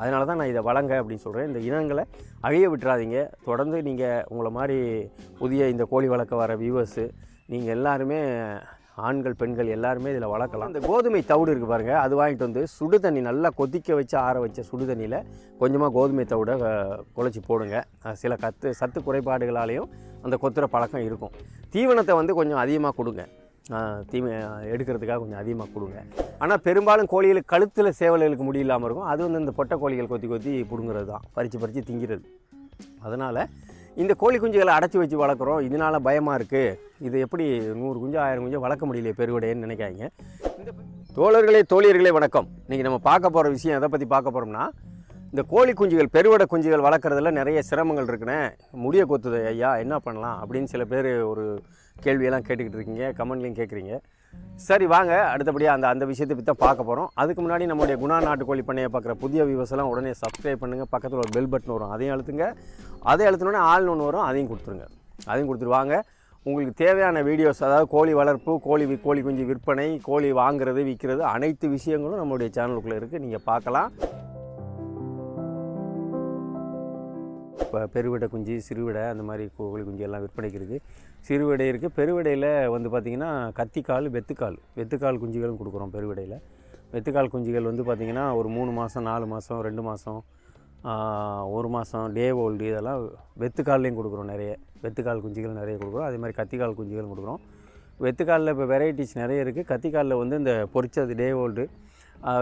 அதனால தான் நான் இதை வழங்க அப்படின்னு சொல்கிறேன் இந்த இனங்களை அழிய விட்டுறாதீங்க. தொடர்ந்து நீங்கள் உங்களை மாதிரி புதிய இந்த கோழி வளர்க்க வர வியூவர்ஸு நீங்கள் எல்லாருமே ஆண்கள் பெண்கள் எல்லாருமே இதில் வளர்க்கலாம். இந்த கோதுமை தவிடு இருக்குது பாருங்கள் அது வாங்கிட்டு வந்து சுடு தண்ணி நல்லா கொதிக்க வச்சு ஆற வச்ச சுடு தண்ணியில் கொஞ்சமாக கோதுமை தவிடை குழச்சி போடுங்க. சில கத்து சத்து குறைபாடுகளாலேயும் அந்த கொத்துற பழக்கம் இருக்கும். தீவனத்தை வந்து கொஞ்சம் அதிகமாக கொடுங்க. தீமை எடுக்கிறதுக்காக கொஞ்சம் அதிகமாக கொடுங்க. ஆனால் பெரும்பாலும் கோழிகளுக்கு கழுத்தில் சேவல்களுக்கு முடியலாமல் இருக்கும். அது வந்து இந்த பொட்டை கோழிகள் கொத்தி கொத்தி பிடுங்குறது தான் பறித்து பறித்து திங்கிறது. அதனால் இந்த கோழி குஞ்சுகளை அடைச்சி வச்சு வளர்க்குறோம். இதனால் பயமாக இருக்குது இது எப்படி நூறு குஞ்சு ஆயிரம் குஞ்சு வளர்க்க முடியலையே பெருவிடையன்னு நினைக்காங்க இந்த தோழர்களே தோழியர்களே வணக்கம். இன்றைக்கி நம்ம பார்க்க போகிற விஷயம் எதை பற்றி பார்க்க போகிறோம்னா இந்த கோழி குஞ்சுகள் பெருவடை குஞ்சுகள் வளர்க்குறதுல நிறைய சிரமங்கள் இருக்குன்னு முடிய கொத்துது ஐயா என்ன பண்ணலாம்? அப்படின்னு சில பேர் ஒரு கேள்வியெல்லாம் கேட்டுக்கிட்டு இருக்கீங்க கமெண்ட்லையும் கேட்குறீங்க. சரி வாங்க. அடுத்தபடியாக அந்த அந்த விஷயத்தை பற்றி தான் பார்க்க போகிறோம் அதுக்கு முன்னாடி நம்மளுடைய குணா நாட்டுக்கோழி பண்ணையை பார்க்குற புதிய வியூவர்ஸ் உடனே சப்ஸ்கிரைப் பண்ணுங்கள் பக்கத்தில் ஒரு பெல் பட்டன் வரும். அதையும் அழுத்துங்க. அதை அழுத்தினோடனே ஆள்னு ஒன்று வரும். அதையும் கொடுத்துருங்க. அதையும் கொடுத்துருவாங்க உங்களுக்கு தேவையான வீடியோஸ் அதாவது கோழி வளர்ப்பு கோழி கோழி குஞ்சு விற்பனை கோழி வாங்குறது விற்கிறது அனைத்து விஷயங்களும் நம்மளுடைய சேனலுக்குள்ளே இருக்குது நீங்கள் பார்க்கலாம். இப்போ பெருவிடை குஞ்சு சிறுவிடை அந்த மாதிரி கோழி குஞ்சு எல்லாம் விற்பனைக்கு இருக்குது சிறுவிடை இருக்குது பெருவிடையில் வந்து பார்த்திங்கன்னா கத்திக்கால் வெத்துக்கால். வெத்துக்கால் குஞ்சுகளும் கொடுக்குறோம் பெருவிடையில். வெத்துக்கால் குஞ்சுகள் வந்து பார்த்திங்கன்னா ஒரு மூணு மாதம் நாலு மாதம் ரெண்டு மாதம் ஒரு மாதம் டே ஓல்டு இதெல்லாம் வெத்துக்கால்லையும் கொடுக்குறோம் நிறைய. வெத்துக்கால் குஞ்சுகள் நிறைய கொடுக்குறோம். அதே மாதிரி கத்திக்கால் குஞ்சுகளும் கொடுக்குறோம். வெத்துக்காலில் இப்போ வெரைட்டிஸ் நிறைய இருக்குது கத்திக்காலில் வந்து இந்த பொரிச்சது டே ஓல்டு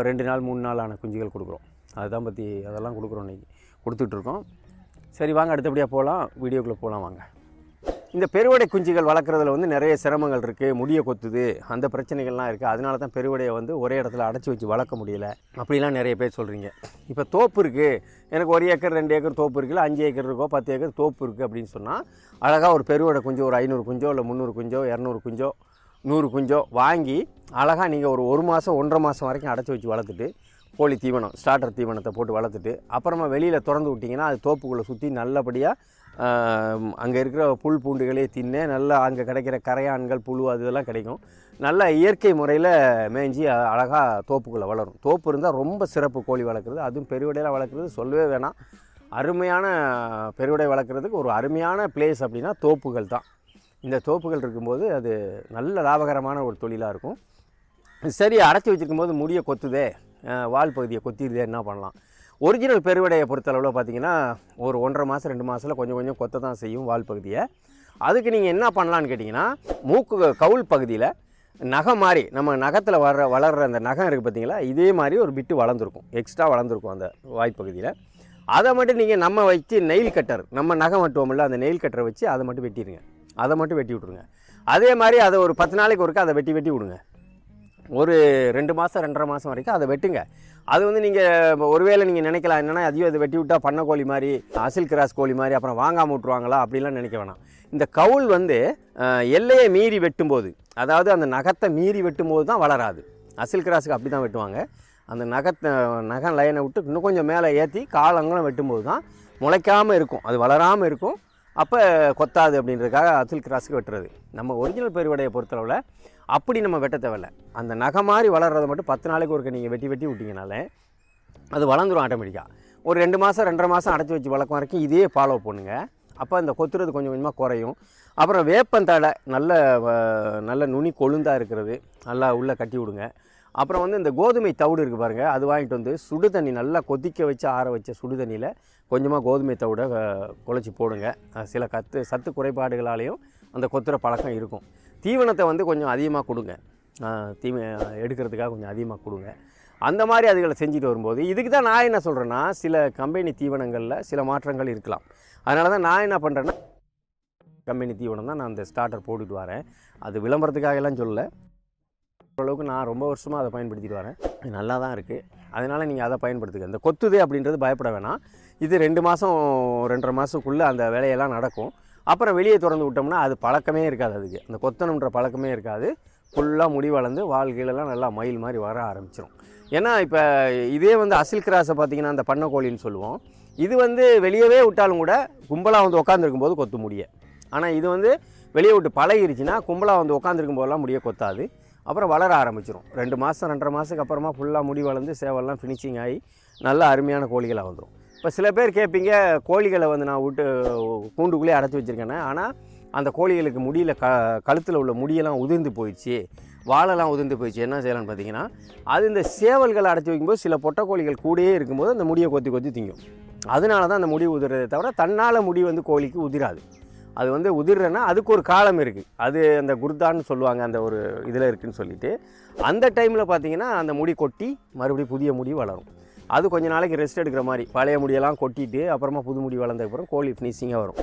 ரெண்டு நாள் மூணு நாள் ஆன குஞ்சுகள் கொடுக்குறோம். அதுதான் பற்றி அதெல்லாம் கொடுக்குறோம் இன்றைக்கி கொடுத்துட்ருக்கோம். சரி வாங்க அடுத்தபடியாக போகலாம் வீடியோக்குள்ளே போகலாம் வாங்க. இந்த பெருவடை குஞ்சுகள் வளர்க்குறதுல வந்து நிறைய சிரமங்கள் இருக்குது முடிய கொத்துது. அந்த பிரச்சனைகள்லாம் இருக்குது அதனால தான் பெருவடையை வந்து ஒரே இடத்துல அடைச்சி வச்சு வளர்க்க முடியல. அப்படிலாம் நிறைய பேர் சொல்கிறீங்க இப்போ தோப்பு இருக்குது எனக்கு ஒரு ஏக்கர் ரெண்டு ஏக்கர் தோப்பு இருக்குல்ல அஞ்சு ஏக்கர் இருக்கோ பத்து ஏக்கர் தோப்பு இருக்குது அப்படின்னு சொன்னால் அழகாக ஒரு பெருவடை குஞ்சு ஒரு ஐநூறு குஞ்சோ இல்லை முந்நூறு குஞ்சோ இரநூறு குஞ்சோ நூறு குஞ்சோ வாங்கி அழகாக நீங்கள் ஒரு ஒரு மாதம் ஒன்றரை மாதம் வரைக்கும் அடைச்சி வச்சு வளர்த்துட்டு கோழி தீவனம் ஸ்டார்டர் தீவனத்தை போட்டு வளர்த்துட்டு அப்புறமா வெளியில் திறந்து விட்டிங்கன்னா அது தோப்புக்குள்ளே சுற்றி நல்லபடியாக அங்கே இருக்கிற புல் பூண்டுகளே தின்னு நல்லா அங்கே கிடைக்கிற கரையான்கள் புழு அது இதெல்லாம் கிடைக்கும். நல்ல இயற்கை முறையில் மேய்ஞ்சி அழகாக தோப்புக்குள்ளே வளரும். தோப்பு இருந்தால் ரொம்ப சிறப்பு கோழி வளர்க்குறது. அதுவும் பெருவிடையில் வளர்க்குறது சொல்லவே வேணாம். அருமையான பெருவிடை வளர்க்குறதுக்கு ஒரு அருமையான பிளேஸ் அப்படின்னா தோப்புகள் தான். இந்த தோப்புகள் இருக்கும்போது அது நல்ல லாபகரமான ஒரு தொழிலாக இருக்கும். சரி அடைச்சி வச்சிருக்கும் போது கொத்துதே. வால் பகுதியை கொத்திடுதே என்ன பண்ணலாம்? ஒரிஜினல் பெருவிடையை பொறுத்தளவில் பார்த்தீங்கன்னா ஒரு ஒன்றரை மாதம் ரெண்டு மாதத்தில் கொஞ்சம் கொஞ்சம் கொத்த தான் செய்யும் வால் பகுதியை. அதுக்கு நீங்கள் என்ன பண்ணலான்னு கேட்டிங்கன்னா மூக்கு கவுல் பகுதியில் நகம் மாதிரி நம்ம நகத்தில் வர்ற வளர்கிற அந்த நகம் இருக்குது பார்த்தீங்களா இதே மாதிரி ஒரு பிட்டு வளர்ந்துருக்கும். எக்ஸ்ட்ரா வளர்ந்துருக்கும் அந்த வாய்ப்பகுதியில் அதை மட்டும் நீங்கள் நம்ம வச்சு நெயில் கட்டர் நம்ம நகம் வெட்டுவோம்ல அந்த நெயில் கட்டரை வச்சு அதை மட்டும் வெட்டிடுங்க. அதை மட்டும் வெட்டி விட்ருங்க அதே மாதிரி அதை ஒரு பத்து நாளைக்கு ஒருக்கா அதை வெட்டி வெட்டி விடுங்க. ஒரு ரெண்டு மாதம் ரெண்டரை மாதம் வரைக்கும் அதை வெட்டுங்க. அது வந்து நீங்கள் ஒருவேளை நீங்கள் நினைக்கலாம் என்னென்னா அதையும் அதை வெட்டி விட்டால் பண்ண கோழி மாதிரி அசில் கிராஸ் கோழி மாதிரி அப்புறம் வாங்காமல் விட்ருவாங்களா அப்படிலாம் நினைக்க வேணாம். இந்த கவுல் வந்து எல்லையை மீறி வெட்டும்போது அதாவது அந்த நகத்தை மீறி வெட்டும்போது தான் வளராது. அசில் கிராஸுக்கு அப்படி தான் வெட்டுவாங்க. அந்த நகத்தை நகை லைனை விட்டு இன்னும் கொஞ்சம் மேலே ஏற்றி காலங்களும் வெட்டும்போது தான் முளைக்காமல் இருக்கும். அது வளராமல் இருக்கும். அப்போ கொத்தாது அப்படின்றதுக்காக அசில் கிராஸுக்கு வெட்டுறது. நம்ம ஒரிஜினல் பெருவடையை பொறுத்தளவில் அப்படி நம்ம வெட்ட தேவையில்ல. அந்த நகை மாதிரி வளர்றதை மட்டும் பத்து நாளைக்கு ஒருக்க நீங்கள் வெட்டி வெட்டி விட்டிங்கனாலே அது வளர்ந்துரும் ஆட்டோமேட்டிக்காக ஒரு ரெண்டு மாதம் ரெண்டரை மாதம் அடைச்சி வச்சு வளர்க்கும் வரைக்கும் இதே ஃபாலோ பண்ணுங்க. அப்போ அந்த கொத்துறது கொஞ்சம் கொஞ்சமாக குறையும். அப்புறம் வேப்பந்தழை நல்ல வ- நல்ல நுனி கொழுந்தாக இருக்கிறது நல்லா உள்ளே கட்டி விடுங்க. அப்புறம் வந்து இந்த கோதுமை தவிடு இருக்குது பாருங்கள் அது வாங்கிட்டு வந்து சுடு தண்ணி நல்லா கொதிக்க வச்சு ஆற வச்ச சுடு தண்ணியில் கொஞ்சமாக கோதுமை தவிடை குழச்சி போடுங்க. சில கத்து சத்து குறைபாடுகளாலேயும் அந்த கொத்துற பழக்கம் இருக்கும். தீவனத்தை வந்து கொஞ்சம் அதிகமாக கொடுங்க. அஹ், எடுக்கிறதுக்காக கொஞ்சம் அதிகமாக கொடுங்க. அந்த மாதிரி அதுகளை செஞ்சுட்டு வரும்போது இதுக்கு தான் நான் என்ன சொல்கிறேன்னா சில கம்பெனி தீவனங்களில் சில மாற்றங்கள் இருக்கலாம். அதனால தான் நான் என்ன பண்ணுறேன்னா கம்பெனி தீவனம் தான் நான் அந்த ஸ்டார்டர் போட்டுட்டு வரேன். அது விளம்பரத்துக்காக எல்லாம் சொல்லலை. ஓரளவுக்கு நான் ரொம்ப வருஷமாக அதை பயன்படுத்திட்டு வரேன். இது நல்லா தான் இருக்குது அதனால் நீங்கள் அதை பயன்படுத்துங்க. இந்த கொத்துது அப்படின்றது பயப்பட வேணாம். இது ரெண்டு மாதம் ரெண்டரை மாதத்துக்குள்ளே அந்த வேலையெல்லாம் நடக்கும். அப்புறம் வெளியே திறந்து விட்டோம்னா அது பழக்கமே இருக்காது அதுக்கு. அந்த கொத்தணுன்ற பழக்கமே இருக்காது. ஃபுல்லாக முடி வளர்ந்து வால் கீழெல்லாம் நல்லா மயில் மாதிரி வர ஆரம்பிச்சிடும் ஏன்னா இப்போ இதே வந்து அசில் கிராஸை பார்த்தீங்கன்னா அந்த பண்ணக்கோழின்னு சொல்லுவோம். இது வந்து வெளியவே விட்டாலும் கூட கும்பலாக வந்து உட்காந்துருக்கும் போது கொத்து முடிய. ஆனால் இது வந்து வெளியே விட்டு பழகிருச்சுன்னா கும்பலாக வந்து உட்காந்துருக்கும் போதெல்லாம் முடிய கொத்தாது. அப்புறம் வளர ஆரம்பிச்சிடும் ரெண்டு மாதம் ரெண்டரை மாதத்துக்கு அப்புறமா ஃபுல்லாக முடி வளர்ந்து சேவல்லாம் ஃபினிஷிங் ஆகி நல்ல அருமையான கோழிகளாக வந்துடும் இப்போ சில பேர் கேட்பீங்க கோழிகளை வந்து நான் விட்டு கூண்டுக்குள்ளே அடைச்சி வச்சுருக்கேனே ஆனால் அந்த கோழிகளுக்கு முடியல க கழுத்தில் உள்ள முடியெல்லாம் உதிர்ந்து போயிடுச்சு. வாழெல்லாம் உதிர்ந்து போயிடுச்சு. என்ன செய்யலாம்னு பார்த்தீங்கன்னா அது இந்த சேவல்களை அடைச்சி வைக்கும்போது சில பொட்டை கோழிகள் கூடயே இருக்கும்போது அந்த முடியை கொத்தி கொத்தி திங்கும். அதனால தான் அந்த முடி உதிர்றதை தவிர தன்னால் முடி வந்து கோழிக்கு உதிராது. அது வந்து உதிர்றேன்னா அதுக்கு ஒரு காலம் இருக்குது அது அந்த குர்தான்னு சொல்லுவாங்க அந்த ஒரு இதில் இருக்குதுன்னு சொல்லிட்டு. அந்த டைமில் பார்த்தீங்கன்னா அந்த முடி கொட்டி மறுபடியும் புதிய முடி வளரும். அது கொஞ்ச நாளைக்கு ரெஸ்ட் எடுக்கிற மாதிரி. பழைய முடியெல்லாம் கொட்டிட்டு அப்புறமா புது முடி வளர்ந்ததுக்கப்புறம் கோழி ஃபினிஷிங்காக வரும்.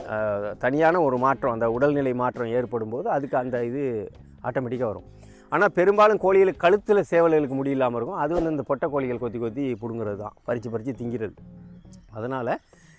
தனியான ஒரு மாற்றம் அந்த உடல்நிலை மாற்றம் ஏற்படும் போது அதுக்கு அந்த இது ஆட்டோமேட்டிக்காக வரும். ஆனால் பெரும்பாலும் கோழிகளுக்கு கழுத்தில் சேவல்களுக்கு முடியலாமல் இருக்கும். அது வந்து இந்த பொட்டை கோழிகள் கொத்தி கொத்தி பிடுங்குறது தான். பறித்து பறித்து திங்கிறது. அதனால்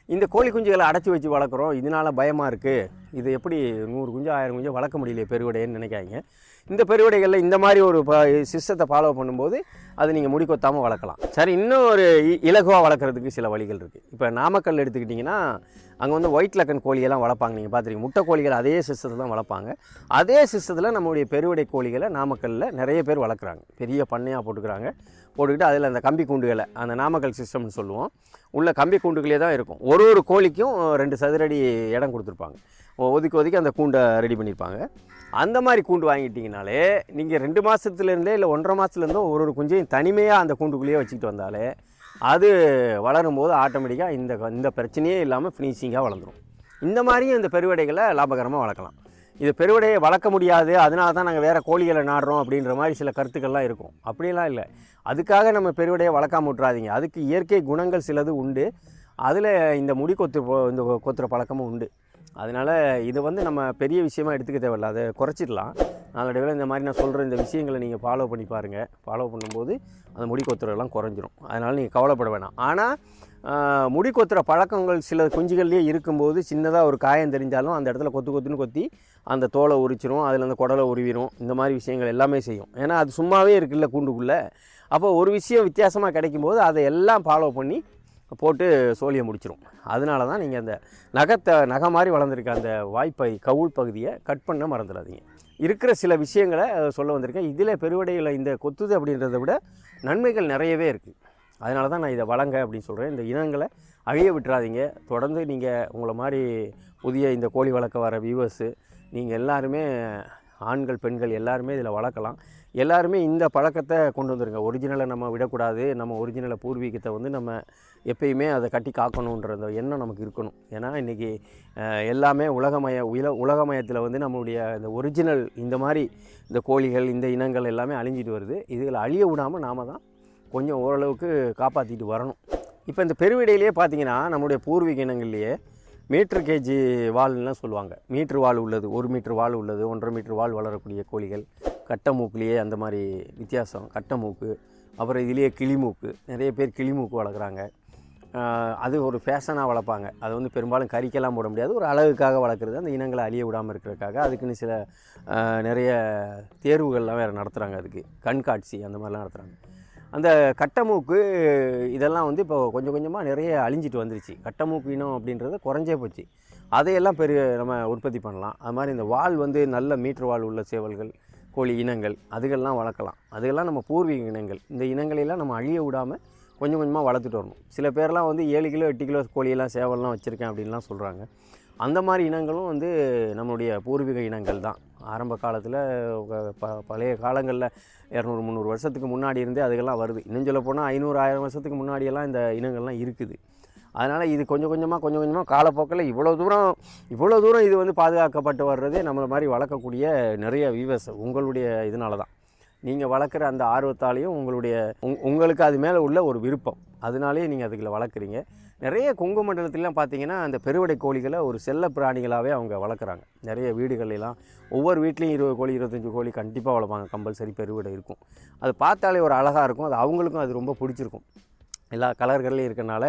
இந்த கோழி குஞ்சுகளை அடைச்சி வச்சு வளர்க்குறோம். இதனால் பயமாக இருக்குது இது எப்படி நூறு குஞ்சு ஆயிரம் குஞ்சு வளர்க்க முடியலையே பெருவிடைன்னு நினைக்காதீங்க. இந்த பெருவிடைகளில் இந்த மாதிரி ஒரு ப சிஸ்டத்தை ஃபாலோ பண்ணும்போது அது நீங்கள் முடி கொத்தாமல் வளர்க்கலாம். சரி இன்னும் ஒரு இ- வளர்க்குறதுக்கு சில வழிகள் இருக்குது இப்போ நாமக்கல் எடுத்துக்கிட்டிங்கன்னா அங்கே வந்து ஒயிட் லக்கன் கோழியெல்லாம் வளர்ப்பாங்க. நீங்கள் பார்த்துருக்கீங்க முட்டை கோழிகள் அதே சிஸ்டத்தில் தான் வளர்ப்பாங்க. அதே சிஸ்டத்தில் நம்மளுடைய பெருவிடை கோழிகளை நாமக்கல்லில் நிறைய பேர் வளர்க்குறாங்க. பெரிய பண்ணையாக போட்டுக்கிறாங்க. போட்டுக்கிட்டு அதில் அந்த கம்பி கூண்டுகளை அந்த நாமக்கல் சிஸ்டம்னு சொல்லுவோம். உள்ள கம்பி கூண்டுகளே தான் இருக்கும். ஒரு ஒரு கோழிக்கும் ரெண்டு சதுரடி இடம் கொடுத்துருப்பாங்க. ஒதுக்கி ஒதுக்கி அந்த கூண்டை ரெடி பண்ணியிருப்பாங்க. அந்த மாதிரி கூண்டு வாங்கிட்டிங்கனாலே நீங்கள் ரெண்டு மாதத்துலேருந்தே இல்லை ஒன்றரை மாதத்துலேருந்தோ ஒரு ஒரு குஞ்சையும் தனிமையாக அந்த கூண்டுக்குள்ளேயே வச்சுக்கிட்டு வந்தாலே அது வளரும் போது ஆட்டோமேட்டிக்காக இந்த இந்த பிரச்சனையே இல்லாமல் ஃபினிஷிங்காக வளர்ந்துடும் இந்த மாதிரியும் இந்த பெருவடைகளை லாபகரமாக வளர்க்கலாம். இது பெருவடையை வளர்க்க முடியாது அதனால தான் நாங்கள் வேறு கோழிகளை நாடுறோம் அப்படின்ற மாதிரி சில கருத்துக்கள்லாம் இருக்கும். அப்படிலாம் இல்லை. அதுக்காக நம்ம பெருவடையை வளர்க்காம விட்றாதீங்க அதுக்கு இயற்கை குணங்கள் சிலது உண்டு. அதில் இந்த முடி கொத்து இந்த கொத்துற பழக்கமும் உண்டு. அதனால் இது வந்து நம்ம பெரிய விஷயமா எடுத்துக்க தேவையில்ல. அதை குறைச்சிடலாம். நாளடைவில் இந்த மாதிரி நான் சொல்கிற இந்த விஷயங்களை நீங்கள் ஃபாலோ பண்ணி பாருங்கள் ஃபாலோ பண்ணும்போது அந்த முடி கொத்துறதெல்லாம் குறைஞ்சிரும். அதனால் நீங்கள் கவலைப்பட வேணாம். ஆனால் முடி கொத்துற பழக்கங்கள் சில குஞ்சுகள்லேயே இருக்கும்போது சின்னதாக ஒரு காயம் தெரிஞ்சாலும் அந்த இடத்துல கொத்து கொத்துன்னு கொத்தி அந்த தோலை உரிச்சிரும் அதில் அந்த குடலை உருவிடும் இந்த மாதிரி விஷயங்கள் எல்லாமே செய்யும். ஏன்னா அது சும்மாவே இருக்குல்ல கூண்டுக்குள்ளே. அப்போ ஒரு விஷயம் வித்தியாசமாக கிடைக்கும்போது அதை எல்லாம் ஃபாலோ பண்ணி போட்டு சோழியை முடிச்சிடும் அதனால தான் நீங்கள் அந்த நகத்தை நகை மாதிரி வளர்ந்துருக்க அந்த வாய்ப்பை கவுள் பகுதியை கட் பண்ண மறந்துடாதீங்க. இருக்கிற சில விஷயங்களை சொல்ல வந்திருக்கேன். இதில் பெருவடையில் இந்த கொத்துது அப்படின்றத விட நன்மைகள் நிறையவே இருக்குது அதனால தான் நான் இதை வளங்க அப்படின்னு சொல்கிறேன் இந்த இனங்களை அழிய விட்டுறாதீங்க. தொடர்ந்து நீங்கள் உங்களை மாதிரி புதிய இந்த கோழி வளர்க்க வர வியூவர்ஸு நீங்கள் எல்லாருமே ஆண்கள் பெண்கள் எல்லாருமே இதில் வளர்க்கலாம். எல்லாருமே இந்த பழக்கத்தை கொண்டு வந்துருங்க. ஒரிஜினலை நம்ம விடக்கூடாது. நம்ம ஒரிஜினலை பூர்வீகத்தை வந்து நம்ம எப்பயுமே அதை கட்டி காக்கணுன்ற அந்த எண்ணம் நமக்கு இருக்கணும். ஏன்னா இன்றைக்கி எல்லாமே உலகமய உல உலகமயத்தில் வந்து நம்மளுடைய இந்த ஒரிஜினல் இந்த மாதிரி இந்த கோழிகள் இந்த இனங்கள் எல்லாமே அழிஞ்சிட்டு வருது. இதில் அழிய விடாமல் நாம தான் கொஞ்சம் ஓரளவுக்கு காப்பாற்றிட்டு வரணும். இப்போ இந்த பெருவிடையிலேயே பார்த்தீங்கன்னா நம்முடைய பூர்வீக இனங்கள்லேயே மீட்ரு கேஜி வால்னுலாம் சொல்லுவாங்க. மீட்ரு வால் உள்ளது ஒரு மீட்ரு வால் உள்ளது ஒன்றரை மீட்ரு வால் வளரக்கூடிய கோழிகள் கட்டை மூக்குலேயே அந்த மாதிரி வித்தியாசம் கட்டை மூக்கு அப்புறம் இதுலேயே கிளிமூக்கு நிறைய பேர் கிளிமூக்கு வளர்க்குறாங்க. அது ஒரு ஃபேஷனாக வளர்ப்பாங்க. அது வந்து பெரும்பாலும் கறிக்கெல்லாம் போட முடியாது. ஒரு அழகுக்காக வளர்க்குறது அந்த இனங்களை அழிய விடாமல் இருக்கிறதுக்காக அதுக்குன்னு சில நிறைய தேர்வுகள்லாம் வேறு நடத்துகிறாங்க அதுக்கு. கண்காட்சி அந்த மாதிரிலாம் நடத்துகிறாங்க அந்த கட்டமூக்கு இதெல்லாம் வந்து இப்போ கொஞ்சம் கொஞ்சமாக நிறைய அழிஞ்சிட்டு வந்துருச்சு. கட்டமூக்கு இனம் அப்படின்றது குறைஞ்சே போச்சு. அதையெல்லாம் பெரிய நம்ம உற்பத்தி பண்ணலாம். அது மாதிரி இந்த வால் வந்து நல்ல மீட்டர் வால் உள்ள சேவல்கள் கோழி இனங்கள் அதுகள்லாம் வளர்க்கலாம். அதுகெல்லாம் நம்ம பூர்வீக இனங்கள். இந்த இனங்களெல்லாம் நம்ம அழிய விடாமல் கொஞ்சம் கொஞ்சமாக வளர்த்துட்டு வரணும். சில பேர்லாம் வந்து ஏழு கிலோ எட்டு கிலோ கோழியெல்லாம் சேவல்லாம் வச்சுருக்கேன் அப்படின்லாம் சொல்கிறாங்க அந்த மாதிரி இனங்களும் வந்து நம்மளுடைய பூர்வீக இனங்கள் தான். ஆரம்ப காலத்தில் ப பழைய காலங்களில் இரநூறு முந்நூறு வருஷத்துக்கு முன்னாடி இருந்தே அதுக்கெல்லாம் வருது. இன்னும் சொல்ல போனால் ஐநூறு ஆயிரம் வருஷத்துக்கு முன்னாடியெல்லாம் இந்த இனங்கள்லாம் இருக்குது. அதனால் இது கொஞ்சம் கொஞ்சமாக கொஞ்சம் கொஞ்சமாக காலப்போக்கில் இவ்வளோ தூரம் இவ்வளோ தூரம் இது வந்து பாதுகாக்கப்பட்டு வர்றதே நம்மளை மாதிரி வளர்க்கக்கூடிய நிறைய வியூவர்ஸ் உங்களுடைய இதனால தான். நீங்கள் வளர்க்குற அந்த ஆர்வத்தாலையும் உங்களுடைய உங் உங்களுக்கு அது மேலே உள்ள ஒரு விருப்பம். அதனாலேயே நீங்கள் அதுக்குள்ள வளர்க்குறீங்க. நிறைய கொங்கு மண்டலத்திலாம் பார்த்திங்கன்னா அந்த பெருவடை கோழிகளை ஒரு செல்ல பிராணிகளாகவே அவங்க வளர்க்குறாங்க. நிறைய வீடுகளெல்லாம் ஒவ்வொரு வீட்லேயும் இருபது கோழி இருபத்தஞ்சி கோழி கண்டிப்பாக வளர்ப்பாங்க. கம்பல்சரி பெருவடை இருக்கும். அது பார்த்தாலே ஒரு அழகாக இருக்கும். அது அவங்களுக்கும் அது ரொம்ப பிடிச்சிருக்கும். எல்லா கலர்கள்லையும் இருக்கனால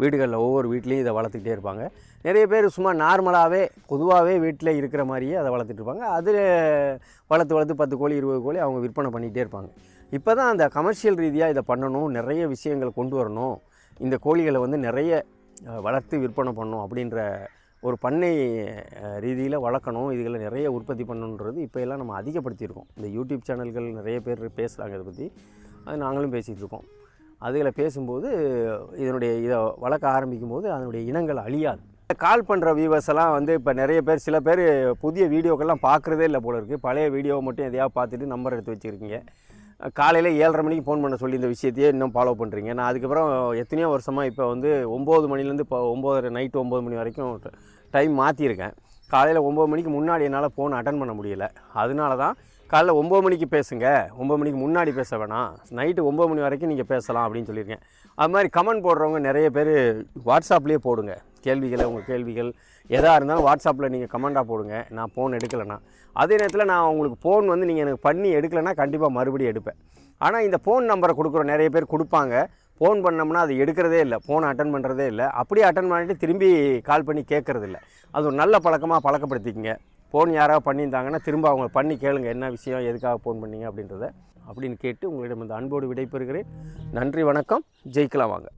வீடுகளில் ஒவ்வொரு வீட்லேயும் இதை வளர்த்துக்கிட்டே இருப்பாங்க. நிறைய பேர் சும்மா நார்மலாகவே பொதுவாகவே வீட்டில் இருக்கிற மாதிரியே அதை வளர்த்துட்டு இருப்பாங்க. அதில் வளர்த்து வளர்த்து பத்து கோழி இருபது கோழி அவங்க விற்பனை பண்ணிகிட்டே இருப்பாங்க. இப்போ தான் அந்த கமர்ஷியல் ரீதியாக இதை பண்ணணும் நிறைய விஷயங்கள் கொண்டு வரணும். இந்த கோழிகளை வந்து நிறைய வளர்த்து விற்பனை பண்ணும் அப்படின்ற ஒரு பண்ணை ரீதியில் வளர்க்கணும். இதுகளை நிறைய உற்பத்தி பண்ணணுன்றது இப்போ எல்லாம் நம்ம அதிகப்படுத்தியிருக்கோம். இந்த யூடியூப் சேனல்கள் நிறைய பேர் பேசுகிறாங்க இதை பற்றி அது நாங்களும் பேசிகிட்டு இருக்கோம். பேசும்போது இதனுடைய இதை வளர்க்க ஆரம்பிக்கும் போது அதனுடைய இனங்கள் அழியாது. கால் பண்ணுற வியூவர்ஸ் எல்லாம் வந்து இப்போ நிறைய பேர் சில பேர் புதிய வீடியோக்கெல்லாம் பார்க்குறதே இல்லை போல இருக்குது பழைய வீடியோவை மட்டும் எதையாவது பார்த்துட்டு நம்பர் எடுத்து வச்சுருக்கீங்க. காலையில் ஏழரை மணிக்கு ஃபோன் பண்ண சொல்லி இந்த விஷயத்தையே இன்னும் ஃபாலோ பண்ணுறீங்க நான் அதுக்கப்புறம் எத்தனையோ வருஷமாக இப்போ வந்து ஒம்பது மணிலேருந்து இப்போ ஒம்பது நைட்டு ஒம்பது மணி வரைக்கும் டைம் மாற்றியிருக்கேன் காலையில் ஒம்பது மணிக்கு முன்னாடி என்னால் ஃபோன் அட்டன் பண்ண முடியல. அதனால தான் காலைல ஒம்பது மணிக்கு பேசுங்க. ஒம்பது மணிக்கு முன்னாடி பேச வேணாம். நைட்டு ஒம்பது மணி வரைக்கும் நீங்கள் பேசலாம் அப்படின்னு சொல்லியிருக்கேன். அது மாதிரி கமெண்ட் போடுறவங்க நிறைய பேர் வாட்ஸ்அப்லேயே போடுங்க. கேள்விகளை உங்கள் கேள்விகள் எதாக இருந்தாலும் வாட்ஸ்அப்பில் நீங்கள் கமெண்டாக போடுங்க. நான் ஃபோன் எடுக்கலைன்னா. அதே நேரத்தில் நான் உங்களுக்கு ஃபோன் வந்து நீங்கள் எனக்கு பண்ணி எடுக்கலைன்னா கண்டிப்பாக மறுபடியும் எடுப்பேன். ஆனால் இந்த ஃபோன் நம்பரை கொடுக்குறோம் நிறைய பேர் கொடுப்பாங்க. ஃபோன் பண்ணோம்னா அது எடுக்கிறதே இல்லை. ஃபோனை அட்டன் பண்ணுறதே இல்லை. அப்படியே அட்டன் பண்ணிட்டு திரும்பி கால் பண்ணி கேட்குறது இல்லை. அது ஒரு நல்ல பழக்கமாக பழக்கப்படுத்திக்கங்க. ஃபோன் யாராவது பண்ணியிருந்தாங்கன்னா திரும்ப அவங்க பண்ணி கேளுங்க. என்ன விஷயம் எதுக்காக ஃபோன் பண்ணீங்க அப்படின்றத அப்படின்னு கேட்டு உங்களிடம் இந்த அன்போடு விடைபெறுகிறேன். நன்றி வணக்கம். ஜெயிக்கலாம் வாங்க.